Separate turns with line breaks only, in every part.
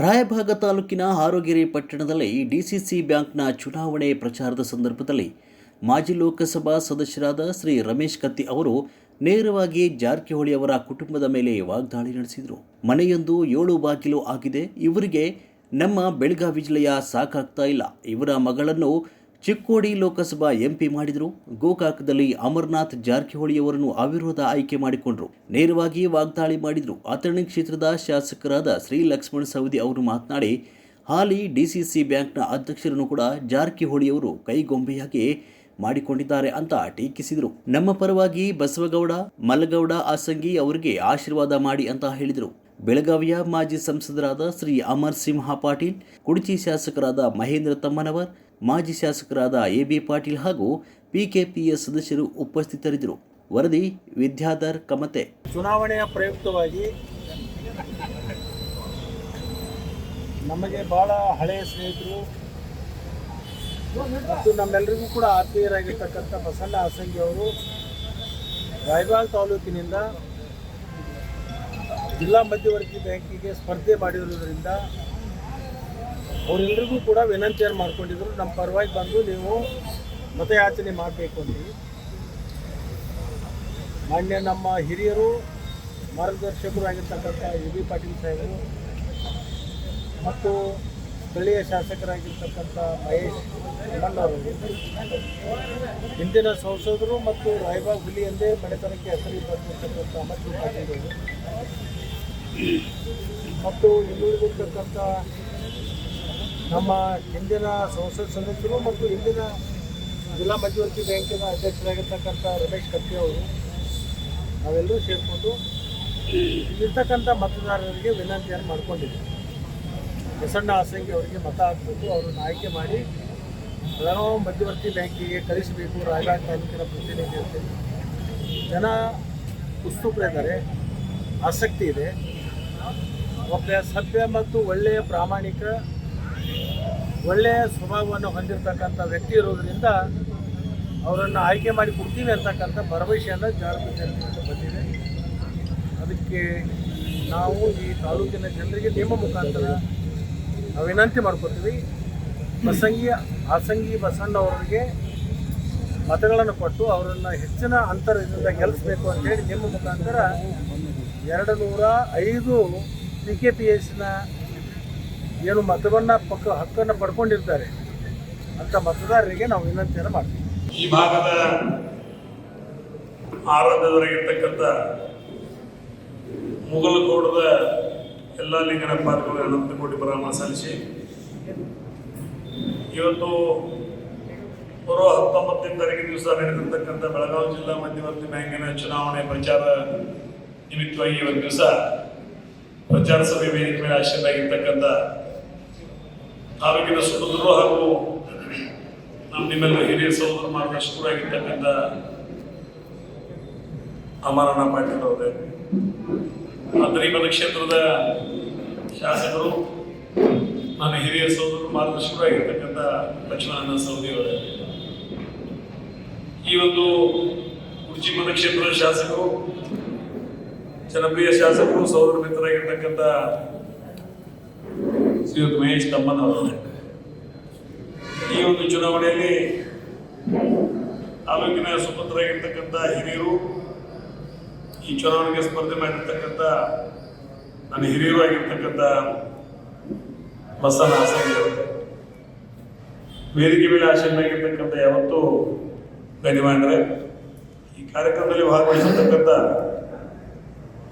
ರಾಯಭಾಗ ತಾಲೂಕಿನ ಆರೋಗ್ಯರಿ ಪಟ್ಟಣದಲ್ಲಿ ಡಿಸಿಸಿ ಬ್ಯಾಂಕ್ನ ಚುನಾವಣೆ ಪ್ರಚಾರದ ಸಂದರ್ಭದಲ್ಲಿ ಮಾಜಿ ಲೋಕಸಭಾ ಸದಸ್ಯರಾದ ಶ್ರೀ ರಮೇಶ್ ಕತ್ತಿ ಅವರು ನೇರವಾಗಿ ಜಾರಕಿಹೊಳಿ ಅವರ ಕುಟುಂಬದ ಮೇಲೆ ವಾಗ್ದಾಳಿ ನಡೆಸಿದರು. ಮನೆಯೊಂದು ಏಳು ಬಾಗಿಲು ಆಗಿದೆ. ಇವರಿಗೆ ನಮ್ಮ ಬೆಳಗಾವಿ ಜಿಲ್ಲೆಯ ಸಾಕಾಗ್ತಾ ಇಲ್ಲ. ಇವರ ಮಗಳನ್ನು ಚಿಕ್ಕೋಡಿ ಲೋಕಸಭಾ ಎಂಪಿ ಮಾಡಿದರು. ಗೋಕಾಕದಲ್ಲಿ ಅಮರನಾಥ್ ಜಾರಕಿಹೊಳಿಯವರನ್ನು ಅವಿರೋಧ ಆಯ್ಕೆ ಮಾಡಿಕೊಂಡರು. ನೇರವಾಗಿ ವಾಗ್ದಾಳಿ ಮಾಡಿದರು. ಅಥಣಿ ಕ್ಷೇತ್ರದ ಶಾಸಕರಾದ ಶ್ರೀ ಲಕ್ಷ್ಮಣ ಸವದಿ ಅವರು ಮಾತನಾಡಿ, ಹಾಲಿ ಡಿಸಿಸಿ ಬ್ಯಾಂಕ್ನ ಅಧ್ಯಕ್ಷರನ್ನು ಕೂಡ ಜಾರಕಿಹೊಳಿಯವರು ಕೈಗೊಂಬೆಯಾಗಿ ಮಾಡಿಕೊಂಡಿದ್ದಾರೆ ಅಂತ ಟೀಕಿಸಿದರು. ನಮ್ಮ ಪರವಾಗಿ ಬಸವಗೌಡ, ಮಲ್ಲಗೌಡ ಆಸಂಗಿ ಅವರಿಗೆ ಆಶೀರ್ವಾದ ಮಾಡಿ ಅಂತ ಹೇಳಿದರು. ಬೆಳಗಾವಿಯ ಮಾಜಿ ಸಂಸದರಾದ ಶ್ರೀ ಅಮರ್ ಸಿಂಹ ಪಾಟೀಲ್, ಕುಡಚಿ ಶಾಸಕರಾದ ಮಹೇಂದ್ರ ತಮ್ಮನವರ್, ಮಾಜಿ ಶಾಸಕರಾದ ಎ ಬಿ ಪಾಟೀಲ್ ಹಾಗೂ ಪಿಕೆಪಿಯ ಸದಸ್ಯರು ಉಪಸ್ಥಿತರಿದ್ದರು. ವರದಿ ವಿದ್ಯಾಧರ್ ಕಮತೆ.
ಚುನಾವಣೆಯ ಪ್ರಯುಕ್ತವಾಗಿ ನಮಗೆ ಬಹಳ ಹಳೆಯ ಸ್ನೇಹಿತರು ಮತ್ತು ನಮ್ಮೆಲ್ಲರಿಗೂ ಕೂಡ ಆತ್ಮೀಯರಾಗಿರ್ತಕ್ಕಂಥ ಬಸಣ್ಣ ಅಸಂಗಿ ಅವರು ರಾಯಬಾಗ್ ತಾಲೂಕಿನಿಂದ ಜಿಲ್ಲಾ ಮಧ್ಯವರ್ತಿ ಬ್ಯಾಂಕಿಗೆ ಸ್ಪರ್ಧೆ ಮಾಡಿರುವುದರಿಂದ ಅವರೆಲ್ಲರಿಗೂ ಕೂಡ ವಿನಂತಿಯನ್ನು ಮಾಡ್ಕೊಂಡಿದ್ರು. ನಮ್ಮ ಪರವಾಗಿ ಬಂದು ನೀವು ಮತಯಾಚನೆ ಮಾಡಬೇಕು ಅಂತ. ಮಾನ್ಯ ನಮ್ಮ ಹಿರಿಯರು, ಮಾರ್ಗದರ್ಶಕರು ಆಗಿರ್ತಕ್ಕಂಥ ಯು ಬಿ ಪಾಟೀಲ್ ಸಾಹೇಬರು ಮತ್ತು ಸ್ಥಳೀಯ ಶಾಸಕರಾಗಿರ್ತಕ್ಕಂಥ ಮಹೇಶ್ ಅವರು ಹಿಂದಿನ ಸಂಸದರು ಮತ್ತು ರಾಯಬಾಗ್ ಹುಲಿ ಎಂದೇ ಬಡೆತನಕ್ಕೆ ಹೆಸರು ಬಂದಿರತಕ್ಕಂಥ ಅಮರ್ಜಿ ಪಾಟೀಲ್ ಅವರು ಮತ್ತು ಇನ್ನುಳಿದಿರ್ತಕ್ಕಂಥ ನಮ್ಮ ಹಿಂದಿನ ಸಂಸತ್ ಸದಸ್ಯರು ಮತ್ತು ಹಿಂದಿನ ಜಿಲ್ಲಾ ಮಧ್ಯವರ್ತಿ ಬ್ಯಾಂಕಿನ ಅಧ್ಯಕ್ಷರಾಗಿರ್ತಕ್ಕಂಥ ರಮೇಶ್ ಕತ್ತಿ ಅವರು ನಾವೆಲ್ಲರೂ ಸೇರಿಕೊಂಡು ಇಲ್ಲಿರ್ತಕ್ಕಂಥ ಮತದಾರರಿಗೆ ವಿನಂತಿಯನ್ನು ಮಾಡಿಕೊಂಡಿದ್ದೀವಿ. ಬಸಣ್ಣ ಆಸಂಗಿ ಅವರಿಗೆ ಮತ ಹಾಕಬೇಕು, ಅವರನ್ನು ಆಯ್ಕೆ ಮಾಡಿ ಬೆಳಗಾವಿ ಮಧ್ಯವರ್ತಿ ಬ್ಯಾಂಕಿಗೆ ಕಳಿಸಬೇಕು ರಾಯಬಾಗ್ ತಾಲೂಕಿನ ಪ್ರತಿನಿಧಿ ಜನ ಉತ್ಸುಕರಿದ್ದಾರೆ, ಆಸಕ್ತಿ ಇದೆ. ಒಬ್ಬ ಸಭ್ಯ ಮತ್ತು ಒಳ್ಳೆಯ ಪ್ರಾಮಾಣಿಕ, ಒಳ್ಳೆಯ ಸ್ವಭಾವವನ್ನು ಹೊಂದಿರತಕ್ಕಂಥ ವ್ಯಕ್ತಿ ಇರೋದರಿಂದ ಅವರನ್ನು ಆಯ್ಕೆ ಮಾಡಿ ಕೊಡ್ತೀವಿ ಅಂತಕ್ಕಂಥ ಭರವಸೆಯನ್ನು ಜಾಗೃತಿ ಜನತೆಯಿಂದ ಬಂದಿದೆ. ಅದಕ್ಕೆ ನಾವು ಈ ತಾಲೂಕಿನ ಜನರಿಗೆ ನಿಮ್ಮ ಮುಖಾಂತರ ನಾವು ವಿನಂತಿ ಮಾಡ್ಕೊತೀವಿ, ಬಸಂಗಿ ಆಸಂಗಿ ಬಸಣ್ಣ ಅವರಿಗೆ ಮತಗಳನ್ನು ಕೊಟ್ಟು ಅವರನ್ನು ಹೆಚ್ಚಿನ ಅಂತರದಿಂದ ಗೆಲ್ಲಿಸಬೇಕು ಅಂತೇಳಿ ನಿಮ್ಮ ಮುಖಾಂತರ ಎರಡು ನೂರ ಐದು ಪಿ ಕೆ ಪಿ ಎಸ್ನ ಏನು ಮತವನ್ನು ಪಕ್ಕ ಹಕ್ಕನ್ನು ಪಡ್ಕೊಂಡಿರ್ತಾರೆ, ಅಂತ ಮತದಾರರಿಗೆ ನಾವು ವಿನಂತಿಯನ್ನು ಮಾಡ್ತೀವಿ.
ಈ ಭಾಗದ ಆರಾಧ್ಯದವರಾಗಿರ್ತಕ್ಕಂಥ ಮುಗಲಕೋಟದ ಎಲ್ಲ ಲಿಂಗನ ಪಾತ್ರಗಳು ಕೋಟಿ ಬ್ರಾಹ್ಮಣ ಸಲ್ಲಿಸಿ, ಇವತ್ತು ಬರೋ ಹತ್ತೊಂಬತ್ತನೇ ತಾರೀಕು ದಿವಸ ನಡೆದಿರ್ತಕ್ಕಂಥ ಬೆಳಗಾವಿ ಜಿಲ್ಲಾ ಮಧ್ಯವರ್ತಿ ಬ್ಯಾಂಕಿನ ಚುನಾವಣೆ ಪ್ರಚಾರ ನಿಮಿತ್ತವಾಗಿ ಇವತ್ತು ದಿವಸ ಪ್ರಚಾರ ಸಭೆ ವೇದಿಕೆ ಮೇಲೆ ಆಶೀರ್ವಾಗಿರ್ತಕ್ಕಂಥ ತಾಲೂಕಿನ ಸುಭದ್ರ ಹಾಗೂ ನಮ್ಮ ನಿಮ್ಮೆಲ್ಲ ಹಿರಿಯ ಸಹೋದರ ಮಾರ್ಗದರ್ಶಕರಾಗಿರ್ತಕ್ಕಂಥ ಅಮರಣ್ಣ ಪಾಟೀಲ್ ಅವರೇ. ಅದ್ರಿ ಕ್ಷೇತ್ರದ ಶಾಸಕರು, ನನ್ನ ಹಿರಿಯ ಸಹೋದರ ಮಾರ್ಗದರ್ಶಕರಾಗಿರ್ತಕ್ಕಂಥ ಲಕ್ಷ್ಮಣನ ಸೌದಿ ಅವರೇ. ಈ ಒಂದು ಕುರ್ಚಿ ಮತಕ್ಷೇತ್ರದ ಶಾಸಕರು ಜನಪ್ರಿಯ ಶಾಸಕರು, ಸಹೋದರ ಮಿತ್ರರಾಗಿರ್ತಕ್ಕಂಥ ಶ್ರೀಯುತ ಮಹೇಶ್ ತಮ್ಮನ ಈ ಒಂದು ಚುನಾವಣೆಯಲ್ಲಿ ತಾಲೂಕಿನ ಸುಪುತ್ರರಾಗಿರ್ತಕ್ಕಂಥ ಹಿರಿಯರು, ಈ ಚುನಾವಣೆಗೆ ಸ್ಪರ್ಧೆ ಮಾಡಿರ್ತಕ್ಕಂಥ ನನ್ನ ಹಿರಿಯರು ಆಗಿರ್ತಕ್ಕಂಥ ಬಸನ ಅವರು. ವೇದಿಕೆ ಮೇಲೆ ಆಶೀರ್ವಾಗಿರ್ತಕ್ಕಂಥ ಯಾವತ್ತೂ ಗಣ್ಯಮಾನ್ರೆ ಈ ಕಾರ್ಯಕ್ರಮದಲ್ಲಿ ಭಾಗವಹಿಸಿರ್ತಕ್ಕಂಥ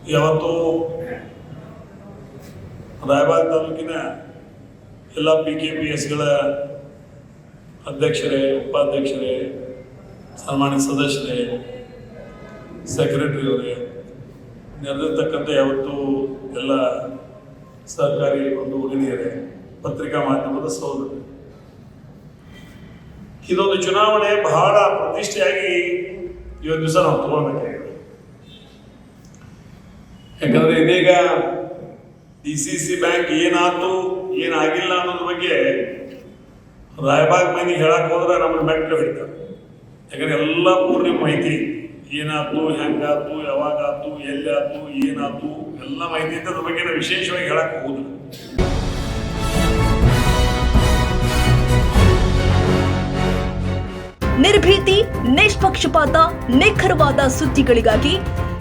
ಯಾವತ್ತೂ ರಾಯಬಾಗ್ ತಾಲೂಕಿನ ಎಲ್ಲ ಪಿ ಕೆ ಪಿ ಎಸ್ಗಳ ಅಧ್ಯಕ್ಷರೇ, ಉಪಾಧ್ಯಕ್ಷರೇ, ಸನ್ಮಾನ್ಯ ಸದಸ್ಯರೇ ಸೆಕ್ರೆಟರಿ ಅವರೇ ನೆರೆದಿರ್ತಕ್ಕಂಥ ಯಾವತ್ತು ಎಲ್ಲ ಸರ್ಕಾರಿ ಒಂದು ಹಿರಿಯರೇ, ಪತ್ರಿಕಾ ಮಾಧ್ಯಮದ ಸಹೋದರ ಇದೊಂದು ಚುನಾವಣೆ ಬಹಳ ಪ್ರತಿಷ್ಠೆಯಾಗಿ ಇವತ್ತು ದಿವಸ ನಾವು ತಗೊಳ್ಬೇಕಾಗಿದೆ ಯಾಕಂದ್ರೆ ಇದೀಗ ಡಿ ಸಿ ಸಿ ಬ್ಯಾಂಕ್ ಏನಾಯ್ತು, ಏನಾಗಿಲ್ಲ ಅನ್ನೋದ್ರ ಬಗ್ಗೆ ರಾಯಬಾಗ್ ಮನೆ ಹೇಳಕ್ಕೆ ಹೋದ್ರೆ ನಮ್ಮನ್ನು ಮೆಟ್ಲು ಹಿಡಿತಾರೆ. ಯಾಕಂದ್ರೆ ಎಲ್ಲ ಪೂರ್ಣ ಮಾಹಿತಿ, ಏನಾಯ್ತು ಹೆಂಗಾತು ಎಲ್ಲಿ ಆಯ್ತು ಏನಾಯ್ತು, ಎಲ್ಲ ಮಾಹಿತಿ ಅಂತ ಅದ್ರ ಬಗ್ಗೆ ನಾವು ವಿಶೇಷವಾಗಿ ಹೇಳಕ್ ಹೋಗುದಿಲ್ಲ.
ನಿರ್ಭೀತಿ, ನಿಷ್ಪಕ್ಷಪಾತ, ನಿಖರವಾದ ಸುದ್ದಿಗಳಿಗಾಗಿ